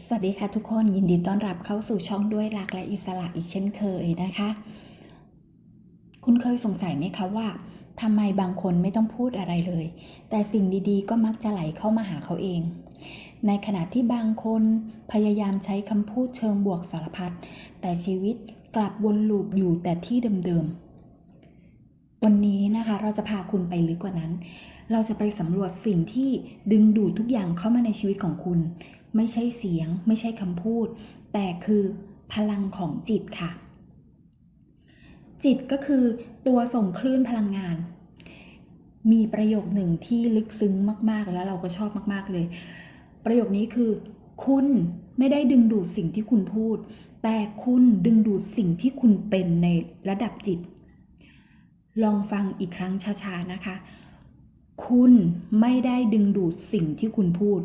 สวัสดีค่ะทุกคนยินดีต้อนรับเข้าสู่ช่องด้วยรักและอิสระอีกเช่นเคยนะคะ คุณเคยสงสัยไหมคะว่าทำไมบางคนไม่ต้องพูดอะไรเลย แต่สิ่งดีๆ ก็มักจะไหลเข้ามาหาเขาเอง ในขณะที่บางคนพยายามใช้คำพูดเชิงบวกสารพัดแต่ชีวิตกลับวนลูปอยู่แต่ที่เดิมๆ วันนี้นะคะเราจะพาคุณไปลึกกว่านั้น เราจะไปสำรวจสิ่งที่ดึงดูดทุกอย่างเข้ามาในชีวิตของคุณ ไม่ใช่เสียง ไม่ใช่คำพูด แต่คือพลังของจิตค่ะ จิตก็คือตัวส่งคลื่นพลังงาน มีประโยคหนึ่งที่ลึกซึ้งมากๆ แล้วเราก็ชอบมากๆเลย ประโยคนี้คือ คุณไม่ได้ดึงดูดสิ่งที่คุณพูด แต่คุณดึงดูดสิ่งที่คุณเป็นในระดับจิต ลองฟังอีกครั้งช้าๆนะคะ คุณไม่ได้ดึงดูดสิ่งที่คุณพูด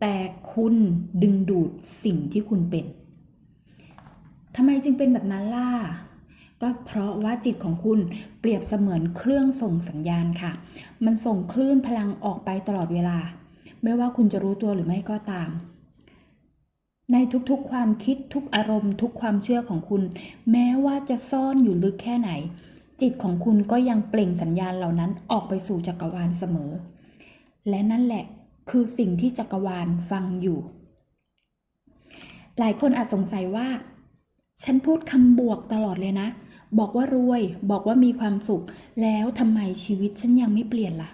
แต่คุณดึงดูดสิ่งที่คุณเป็นทำไมจึงเป็นแบบนั้นล่ะก็เพราะว่าจิตของคุณเปรียบเสมือนเครื่องส่งสัญญาณค่ะ มันส่งคลื่นพลังออกไปตลอดเวลา ไม่ว่าคุณจะรู้ตัวหรือไม่ก็ตาม ในทุกๆความคิดทุกอารมณ์ ทุกความเชื่อของคุณ แม้ว่าจะซ่อนอยู่ลึกแค่ไหน จิตของคุณก็ยังเปล่งสัญญาณเหล่านั้นออกไปสู่จักรวาลเสมอ และนั่นแหละ คือสิ่งที่จักรวาลฟังอยู่ หลายคนอาจสงสัยว่า ฉันพูดคำบวกตลอดเลยนะ บอกว่ารวย บอกว่ามีความสุข แล้วทำไมชีวิตฉันยังไม่เปลี่ยนล่ะ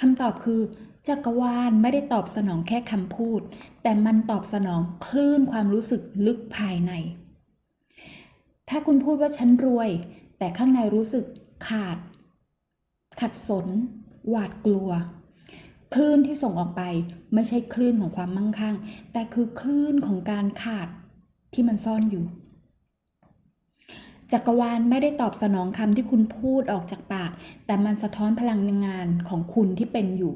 คำตอบคือจักรวาลไม่ได้ตอบสนองแค่คำพูด แต่มันตอบสนองคลื่นความรู้สึกลึกภายใน ถ้าคุณพูดว่าฉันรวย แต่ข้างในรู้สึกขาด ขัดสน หวาดกลัว คลื่นที่ส่งออกไปไม่ใช่คลื่นของความมั่งคั่ง แต่คือคลื่นของการขาดที่มันซ่อนอยู่ จักรวาลไม่ได้ตอบสนองคำที่คุณพูดออกจากปาก แต่มันสะท้อนพลังงานของคุณที่เป็นอยู่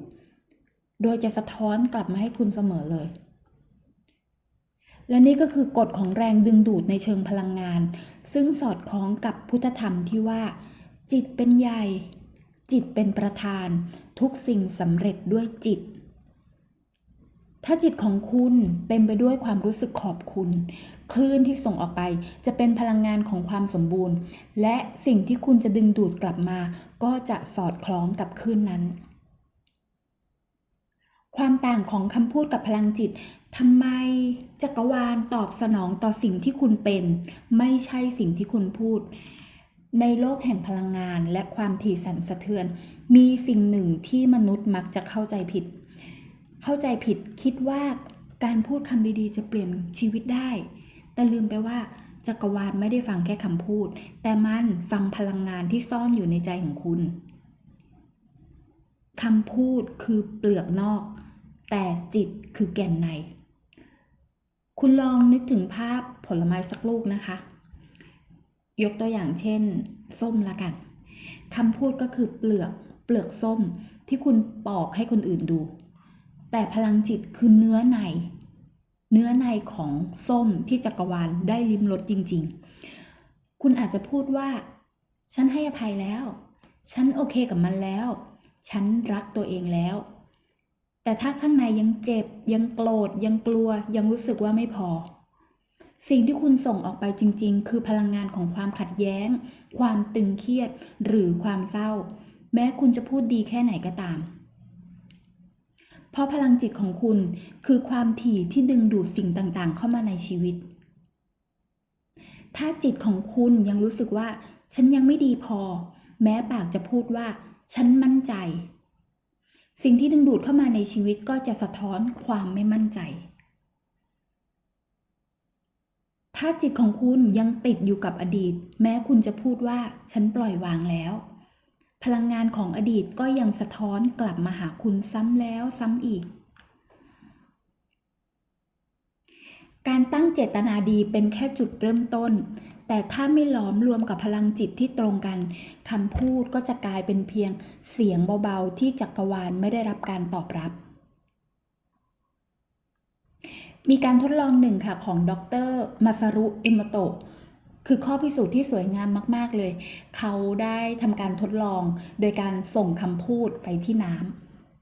โดยจะสะท้อนกลับมาให้คุณเสมอเลย และนี่ก็คือกฎของแรงดึงดูดในเชิงพลังงาน ซึ่งสอดคล้องกับพุทธธรรมที่ว่า จิตเป็นใหญ่ จิตเป็นประธาน ทุกสิ่งสำเร็จด้วยจิต ถ้าจิตของคุณเต็มไปด้วยความรู้สึกขอบคุณ คลื่นที่ส่งออกไปจะเป็นพลังงานของความสมบูรณ์ และสิ่งที่คุณจะดึงดูดกลับมา ก็จะสอดคล้องกับคลื่นนั้น ความต่างของคำพูดกับพลังจิตทำไมจักรวาลตอบสนองต่อสิ่งที่คุณเป็น ไม่ใช่สิ่งที่คุณพูด ในโลกแห่งพลังงานและความถี่สั่นสะเทือน มีสิ่งหนึ่งที่มนุษย์มักจะเข้าใจผิด เข้าใจผิดคิดว่าการพูดคำดีๆ จะเปลี่ยนชีวิตได้ แต่ลืมไปว่าจักรวาลไม่ได้ฟังแค่คำพูด แต่มันฟังพลังงานที่ซ่อนอยู่ในใจของคุณคำพูดคือเปลือกนอก แต่จิตคือแก่นใน คุณลองนึกถึงภาพผลไม้สักลูกนะคะ ยกตัวอย่างเช่น ส้มละกันคำพูดก็คือเปลือกเปลือกส้มที่คุณปอกให้คนอื่นดู แต่พลังจิตคือเนื้อใน เนื้อในของส้มที่จักรวาลได้ลิ้มรสจริง ๆ คุณอาจจะพูดว่า ฉันให้อภัยแล้ว ฉันโอเคกับมันแล้ว ฉันรักตัวเองแล้ว แต่ถ้าข้างในยังเจ็บยังโกรธยังกลัวยังรู้สึกว่าไม่พอ สิ่งที่คุณส่งออกไปจริง ๆ คือพลังงานของความขัดแย้ง ความตึงเครียด หรือความเศร้า แม้คุณจะพูดดีแค่ไหนก็ตาม เพราะพลังจิตของคุณคือความถี่ที่ดึงดูดสิ่งต่างๆ เข้ามาในชีวิต ถ้าจิตของคุณยังรู้สึกว่า ฉันยังไม่ดีพอ แม้ปากจะพูดว่า ฉันมั่นใจ สิ่งที่ดึงดูดเข้ามาในชีวิตก็จะสะท้อนความไม่มั่นใจ ถ้าจิตของคุณยังติดอยู่กับอดีต แม้คุณจะพูดว่าฉันปล่อยวางแล้ว พลังงานของอดีตก็ยังสะท้อนกลับมาหาคุณซ้ำแล้วซ้ำอีก การตั้งเจตนาดีเป็นแค่จุดเริ่มต้น แต่ถ้าไม่ล้อมรวมกับพลังจิตที่ตรงกันคำพูดก็จะกลายเป็นเพียงเสียงเบาๆที่จักรวาลไม่ได้รับการตอบรับ มีการทดลองหนึ่งค่ะของดรมาซารุเอมโตะคือข้อพิสูจน์ที่สวยงามมาก ๆ เลย เขาได้ทำการทดลองโดยการส่งคำพูดไปที่น้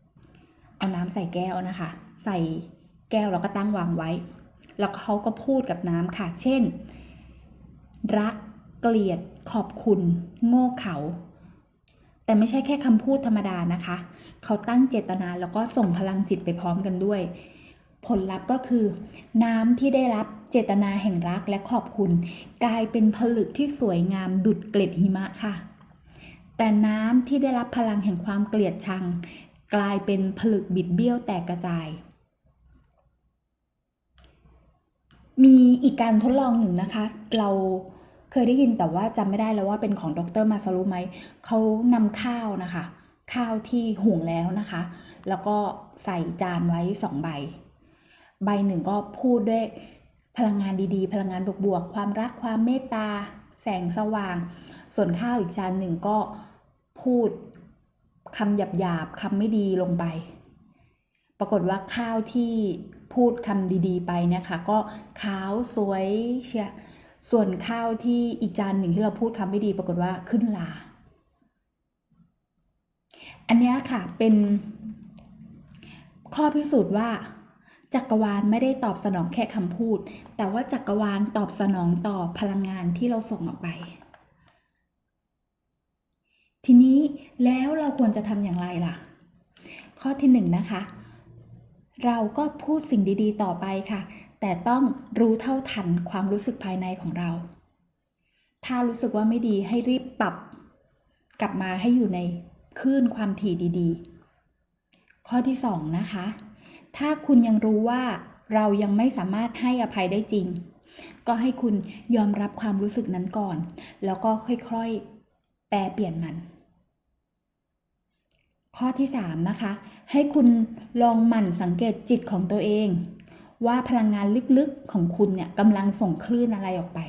ำ เอาน้ำใส่แก้วนะคะ ใส่แก้วเราก็ตั้งวางไว้ แล้วเขาก็พูดกับน้ำค่ะ เช่น รัก เกลียด ขอบคุณ โง่เขา แต่ไม่ใช่แค่คำพูดธรรมดานะคะ เขาตั้งเจตนาแล้วก็ส่งพลังจิตไปพร้อมกันด้วย ผลลัพธ์ก็คือ น้ำที่ได้รับเจตนาแห่งรักและขอบคุณ กลายเป็นผลึกที่สวยงามดุดเกล็ดหิมะค่ะ แต่น้ำที่ได้รับพลังแห่งความเกลียดชัง กลายเป็นผลึกบิดเบี้ยวแตกกระจาย มีอีกการทดลองหนึ่งนะคะ เราเคยได้ยินแต่ว่าจำไม่ได้แล้วว่าเป็นของดรมาซารุไหมเขานำข้าวนะคะ ข้าวที่หุงแล้วนะคะ แล้วก็ใส่จานไว้สองใบ ใบหนึ่งก็พูดด้วยพลังงานดีๆ พลังงานบวกๆ ความรักความเมตตา แสงสว่าง ส่วนข้าวอีกจานหนึ่งก็พูดคำหยาบๆคำไม่ดีลงไป ปรากฏว่าข้าวที่พูดคำดีๆ ไปนะคะ ก็ขาวสวยเชียส่วนข้าวที่อีกจานหนึ่งที่เราพูดคำไม่ดีปรากฏว่าขึ้นลา อันนี้ค่ะเป็นข้อพิสูจน์ว่า จักรวาลไม่ได้ตอบสนองแค่คำพูด แต่ว่าจักรวาลตอบสนองต่อพลังงานที่เราส่งออกไป ทีนี้แล้วเราควรจะทำอย่างไรล่ะ ข้อที่หนึ่งนะคะ เราก็พูดสิ่งดีๆ ต่อไปค่ะ แต่ต้องรู้เท่าทันความรู้สึกภายในของเรา ถ้ารู้สึกว่าไม่ดีให้รีบปรับ กลับมาให้อยู่ในคลื่นความถี่ดี ๆ ข้อที่2นะคะ ถ้าคุณยังรู้ว่าเรายังไม่สามารถให้อภัยได้จริง ก็ให้คุณยอมรับความรู้สึกนั้นก่อน แล้วก็ค่อยๆ แปลเปลี่ยนมัน ข้อที่ 3 นะคะ ให้คุณลองหมั่นสังเกตจิตของตัวเอง ว่าพลังงานลึกๆของคุณเนี่ยกำลังส่งคลื่นอะไรออกไป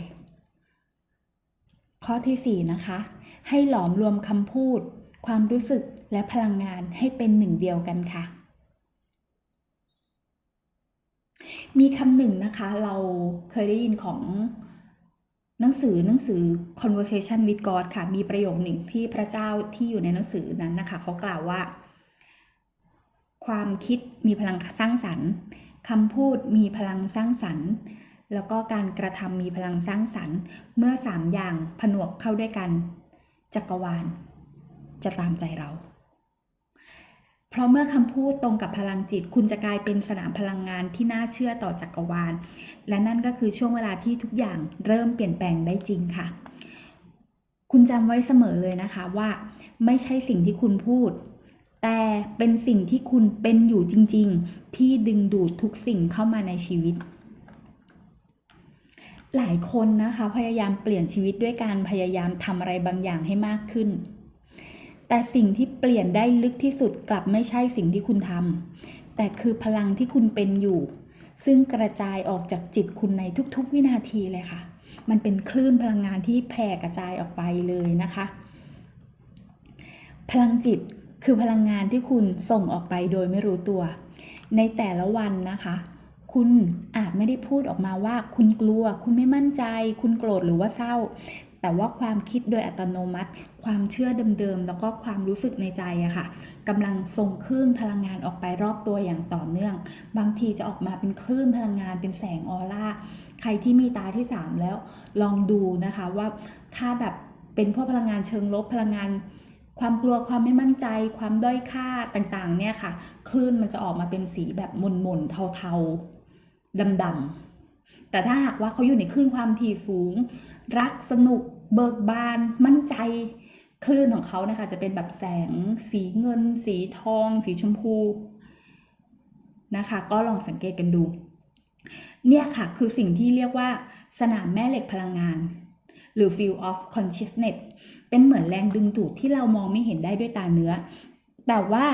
ข้อที่ 4 นะคะ ให้หลอมรวมคำพูด ความรู้สึกและพลังงานให้เป็นหนึ่งเดียวกันค่ะ มีคำหนึ่งนะคะ เราเคยได้ยินของหนังสือหนังสือ conversation with God ค่ะ มีประโยคหนึ่งที่พระเจ้าที่อยู่ในหนังสือนั้นนะคะ เขากล่าวว่า ความคิดมีพลังสร้างสรรค์คำพูดมีพลังสร้างสรรค์ แล้วก็การกระทำมีพลังสร้างสรรค์ เมื่อสามอย่างผนวกเข้าด้วยกัน จักรวาล จะตามใจเรา เพราะเมื่อคำพูดตรงกับพลังจิต คุณจะกลายเป็นสนามพลังงานที่น่าเชื่อต่อจักรวาล และนั่นก็คือช่วงเวลาที่ทุกอย่างเริ่มเปลี่ยนแปลงได้จริงค่ะ คุณจำไว้เสมอเลยนะคะว่า ไม่ใช่สิ่งที่คุณพูด แต่เป็นสิ่งที่คุณเป็นอยู่จริง ๆ ที่ดึงดูดทุกสิ่งเข้ามาในชีวิตหลายคนนะคะพยายามเปลี่ยนชีวิตด้วยการพยายามทำอะไรบางอย่างให้มากขึ้น แต่สิ่งที่เปลี่ยนได้ลึกที่สุดกลับไม่ใช่สิ่งที่คุณทำแต่คือพลังที่คุณเป็นอยู่ ซึ่งกระจายออกจากจิตคุณในทุกๆ วินาทีเลยค่ะ มันเป็นคลื่นพลังงานที่แผ่กระจายออกไปเลยนะคะ พลังจิตคือพลังงานที่คุณส่งออกไปโดยไม่รู้ตัว ในแต่ละวันนะคะ คุณอาจไม่ได้พูดออกมาว่าคุณกลัว คุณไม่มั่นใจ คุณโกรธหรือว่าเศร้า แต่ว่าความคิดโดยอัตโนมัติ ความเชื่อเดิมๆ แล้วก็ความรู้สึกในใจอะค่ะกำลังส่งคลื่นพลังงานออกไปรอบตัวอย่างต่อเนื่อง บางทีจะออกมาเป็นคลื่นพลังงานเป็นแสงออร่า ใครที่มีตาที่ 3 แล้วลองดูนะคะว่าถ้าแบบเป็นพวกพลังงานเชิงลบพลังงานความกลัวความไม่มั่นใจ ความด้อยค่าต่างๆเนี่ยค่ะ คลื่นมันจะออกมาเป็นสีแบบหม่นๆเทาๆดำๆ แต่ถ้าหากว่าเขาอยู่ในคลื่นความถี่สูง รักสนุก เบิกบาน มั่นใจ คลื่นของเขานะคะจะเป็นแบบแสง สีเงิน สีทอง สีชมพูนะคะ ก็ลองสังเกตกันดู เนี่ยค่ะคือสิ่งที่เรียกว่าสนามแม่เหล็กพลังงาน หรือ field of consciousness เป็นเหมือนแรงดึงดูดที่เรามองไม่เห็นได้ด้วยตาเนื้อ แต่ว่า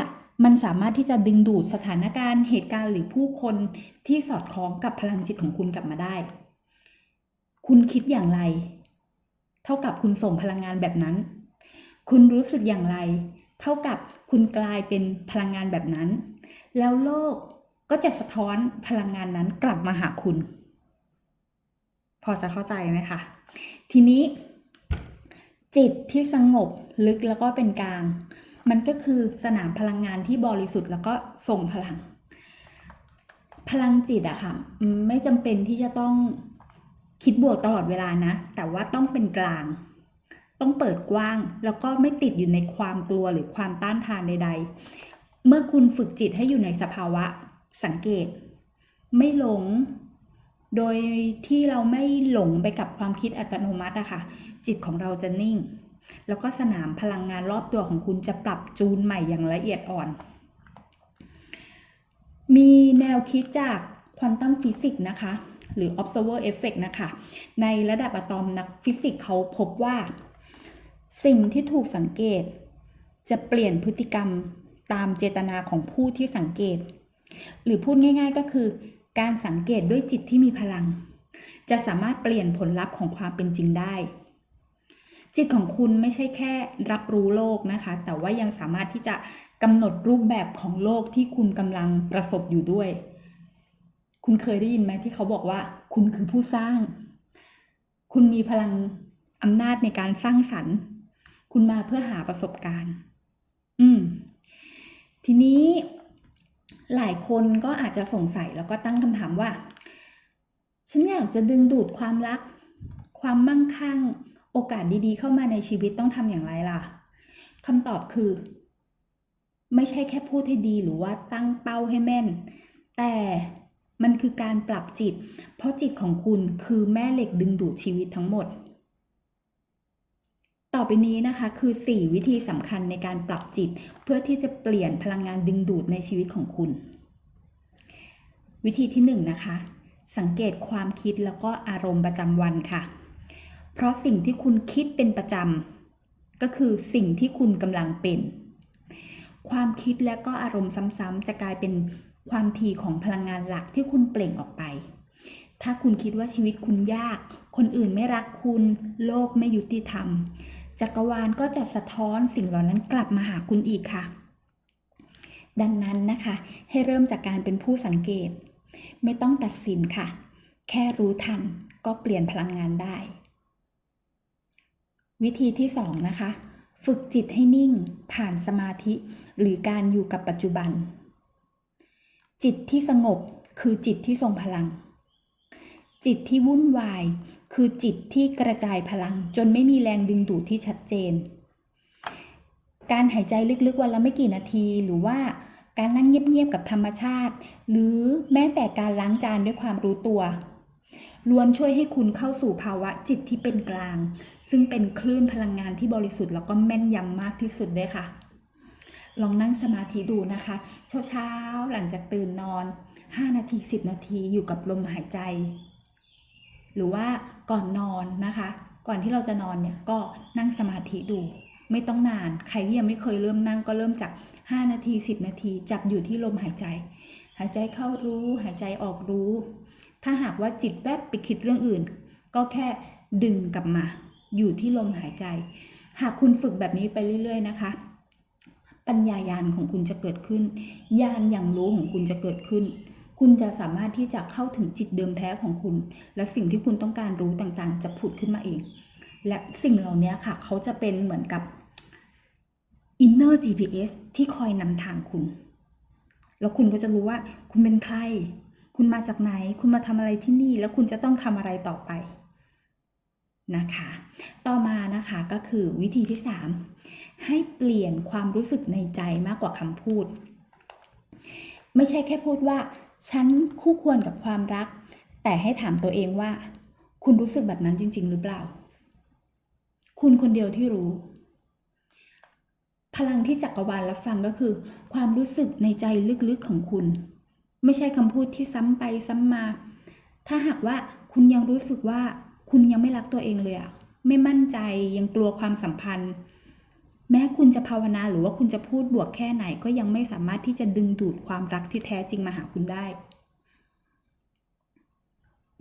มันสามารถที่จะดึงดูดสถานการณ์ เหตุการณ์หรือผู้คนที่สอดคล้องกับพลังจิตของคุณกลับมาได้ คุณคิดอย่างไร เท่ากับคุณส่งพลังงานแบบนั้น คุณรู้สึกอย่างไร เท่ากับคุณกลายเป็นพลังงานแบบนั้น แล้วโลกก็จะสะท้อนพลังงานนั้นกลับมาหาคุณ พอจะเข้าใจไหมคะ ทีนี้จิตที่สงบลึกแล้วก็เป็นกลาง มันก็คือสนามพลังงานที่บริสุทธิ์แล้วก็ทรงพลัง พลังจิตอะค่ะไม่จำเป็นที่จะต้องคิดบวกตลอดเวลานะ แต่ว่าต้องเป็นกลาง ต้องเปิดกว้าง แล้วก็ไม่ติดอยู่ในความกลัวหรือความต้านทานใด ๆ เมื่อคุณฝึกจิตให้อยู่ในสภาวะสังเกต ไม่หลง โดยที่เราไม่หลงไปกับความคิดอัตโนมัติอะค่ะ จิตของเราจะนิ่ง แล้วก็สนามพลังงานรอบตัวของคุณจะปรับจูนใหม่อย่างละเอียดอ่อน มีแนวคิดจากควอนตัมฟิสิกส์นะคะ หรือ observer effect นะคะ ในระดับอะตอมนักฟิสิกส์เขาพบว่า สิ่งที่ถูกสังเกต จะเปลี่ยนพฤติกรรมตามเจตนาของผู้ที่สังเกต หรือพูดง่าย ๆ ก็คือการสังเกตด้วยจิตที่มีพลัง จะสามารถเปลี่ยนผลลัพธ์ของความเป็นจริงได้ จิตของคุณไม่ใช่แค่รับรู้โลกนะคะ แต่ว่ายังสามารถที่จะกำหนดรูปแบบของโลกที่คุณกำลังประสบอยู่ด้วย คุณเคยได้ยินไหมที่เขาบอกว่า คุณคือผู้สร้าง คุณมีพลังอำนาจในการสร้างสรรค์ คุณมาเพื่อหาประสบการณ์ อืม ทีนี้หลายคนก็อาจจะสงสัยแล้วก็ตั้งคำถามว่า ฉันอยากจะดึงดูดความรัก ความมั่งคั่ง โอกาสดีๆ เข้ามาในชีวิตต้องทำอย่างไรล่ะคำตอบคือ ไม่ใช่แค่พูดให้ดีหรือว่าตั้งเป้าให้แม่น แต่มันคือการปรับจิต เพราะจิตของคุณคือแม่เหล็กดึงดูดชีวิตทั้งหมด ต่อไปนี้นะคะคือ 4 วิธีสำคัญในการปรับจิต เพื่อที่จะเปลี่ยนพลังงานดึงดูดในชีวิตของคุณ วิธีที่1นะคะ สังเกตความคิดแล้วก็อารมณ์ประจำวันค่ะ เพราะสิ่งที่คุณคิดเป็นประจำก็คือสิ่งที่คุณกำลังเป็น ความคิดและก็อารมณ์ซ้ำๆจะกลายเป็นความถี่ของพลังงานหลักที่คุณเปล่งออกไป ถ้าคุณคิดว่าชีวิตคุณยาก คนอื่นไม่รักคุณ โลกไม่ยุติธรรม จักรวาลก็จะสะท้อนสิ่งเหล่านั้นกลับมาหาคุณอีกค่ะ ดังนั้นนะคะ ให้เริ่มจากการเป็นผู้สังเกต ไม่ต้องตัดสินค่ะ แค่รู้ทันก็เปลี่ยนพลังงานได้ วิธีที่สองนะคะ ฝึกจิตให้นิ่งผ่านสมาธิหรือการอยู่กับปัจจุบัน จิตที่สงบคือจิตที่ทรงพลัง จิตที่วุ่นวาย คือจิตที่กระจายพลังจนไม่มีแรงดึงดูดที่ชัดเจน การหายใจลึกๆวันละไม่กี่นาทีหรือว่าการนั่งเงียบๆกับธรรมชาติ หรือแม้แต่การล้างจานด้วยความรู้ตัว ล้วนช่วยให้คุณเข้าสู่ภาวะจิตที่เป็นกลาง ซึ่งเป็นคลื่นพลังงานที่บริสุทธิ์แล้วก็แม่นยำมากที่สุดเลยค่ะ ลองนั่งสมาธิดูนะคะ เช้าๆ หลังจากตื่นนอน 5 นาที 10 นาทีอยู่กับลมหายใจ หรือว่าก่อนนอนนะคะ ก่อนที่เราจะนอนเนี่ยก็นั่งสมาธิดู ไม่ต้องนาน ใครที่ยังไม่เคยเริ่มนั่งก็เริ่มจาก 5 นาที 10 นาที จับอยู่ที่ลมหายใจ หายใจเข้ารู้ หายใจออกรู้ ถ้าหากว่าจิตแวบไปคิดเรื่องอื่น ก็แค่ดึงกลับมา อยู่ที่ลมหายใจ หากคุณฝึกแบบนี้ไปเรื่อย ๆ นะคะ ปัญญายาณของคุณจะเกิดขึ้น ญาณอย่างรู้ของคุณจะเกิดขึ้น คุณจะสามารถที่จะเข้าถึงจิตเดิมแท้ของคุณ และสิ่งที่คุณต้องการรู้ต่างๆ จะผุดขึ้นมาเอง และสิ่งเหล่านี้ค่ะ เขาจะเป็นเหมือนกับ inner GPS ที่คอยนำทางคุณ แล้วคุณก็จะรู้ว่าคุณเป็นใคร คุณมาจากไหน คุณมาทำอะไรที่นี่ แล้วคุณจะต้องทำอะไรต่อไปนะคะ ต่อมานะคะก็คือวิธีที่ 3 ให้เปลี่ยนความรู้สึกในใจมากกว่าคำพูด ไม่ใช่แค่พูดว่า ฉันคู่ควรกับความรัก แต่ให้ถามตัวเองว่า คุณรู้สึกแบบนั้นจริง ๆ หรือเปล่า คุณคนเดียวที่รู้ พลังที่จักรวาลรับฟังก็คือ ความรู้สึกในใจลึกๆของคุณ ไม่ใช่คำพูดที่ซ้ำไปซ้ำมา ถ้าหากว่าคุณยังรู้สึกว่าคุณยังไม่รักตัวเองเลยอะไม่มั่นใจยังกลัวความสัมพันธ์ แม้คุณจะภาวนาหรือว่าคุณจะพูดบวกแค่ไหน ก็ยังไม่สามารถที่จะดึงดูดความรักที่แท้จริงมาหาคุณได้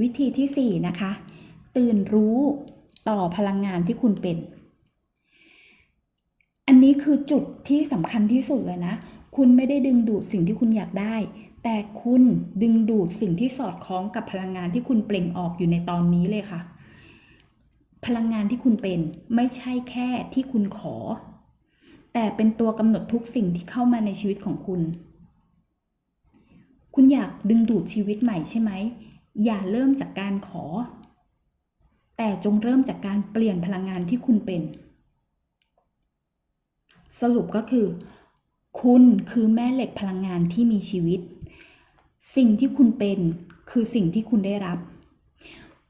วิธีที่ 4 นะคะ ตื่นรู้ต่อพลังงานที่คุณเป็น อันนี้คือจุดที่สำคัญที่สุดเลยนะ คุณไม่ได้ดึงดูดสิ่งที่คุณอยากได้ แต่คุณดึงดูดสิ่งที่สอดคล้องกับพลังงานที่คุณเปล่งออกอยู่ในตอนนี้เลยค่ะ พลังงานที่คุณเป็นไม่ใช่แค่ที่คุณขอ แต่เป็นตัวกำหนดทุกสิ่งที่เข้ามาในชีวิตของคุณ คุณอยากดึงดูดชีวิตใหม่ใช่ไหม อย่าเริ่มจากการขอ แต่จงเริ่มจากการเปลี่ยนพลังงานที่คุณเป็น สรุปก็คือ คุณคือแม่เหล็กพลังงานที่มีชีวิต สิ่งที่คุณเป็นคือสิ่งที่คุณได้รับ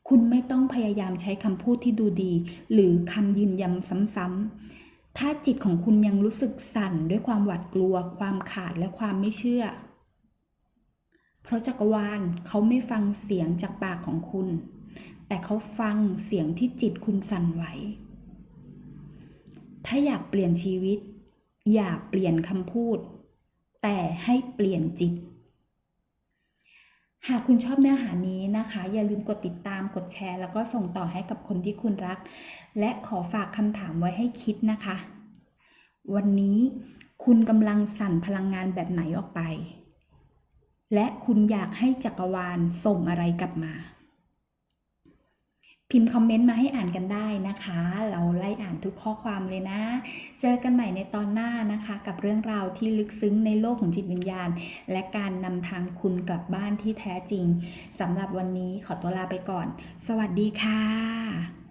คุณไม่ต้องพยายามใช้คำพูดที่ดูดี หรือคำยืนยันซ้ำๆ ถ้าจิตของคุณยังรู้สึกสั่นด้วยความหวาดกลัว ความขาดและความไม่เชื่อ เพราะจักรวาลเขาไม่ฟังเสียงจากปากของคุณ แต่เขาฟังเสียงที่จิตคุณสั่นไหว ถ้าอยากเปลี่ยนชีวิต อย่าเปลี่ยนคำพูด แต่ให้เปลี่ยนจิต หากคุณชอบเนื้อหานี้นะคะ อย่าลืมกดติดตามกดแชร์ แล้วก็ส่งต่อให้กับคนที่คุณรัก และขอฝากคำถามไว้ให้คิดนะคะ วันนี้คุณกำลังสั่นพลังงานแบบไหนออกไป และคุณอยากให้จักรวาลส่งอะไรกลับมา พิมพ์คอมเมนต์มาให้อ่านกันได้นะคะ เราไล่อ่านทุกข้อความเลยนะ เจอกันใหม่ในตอนหน้านะคะ กับเรื่องราวที่ลึกซึ้งในโลกของจิตวิญญาณ และการนำทางคุณกลับบ้านที่แท้จริงสำหรับวันนี้ขอตัวลาไปก่อน สวัสดีค่ะ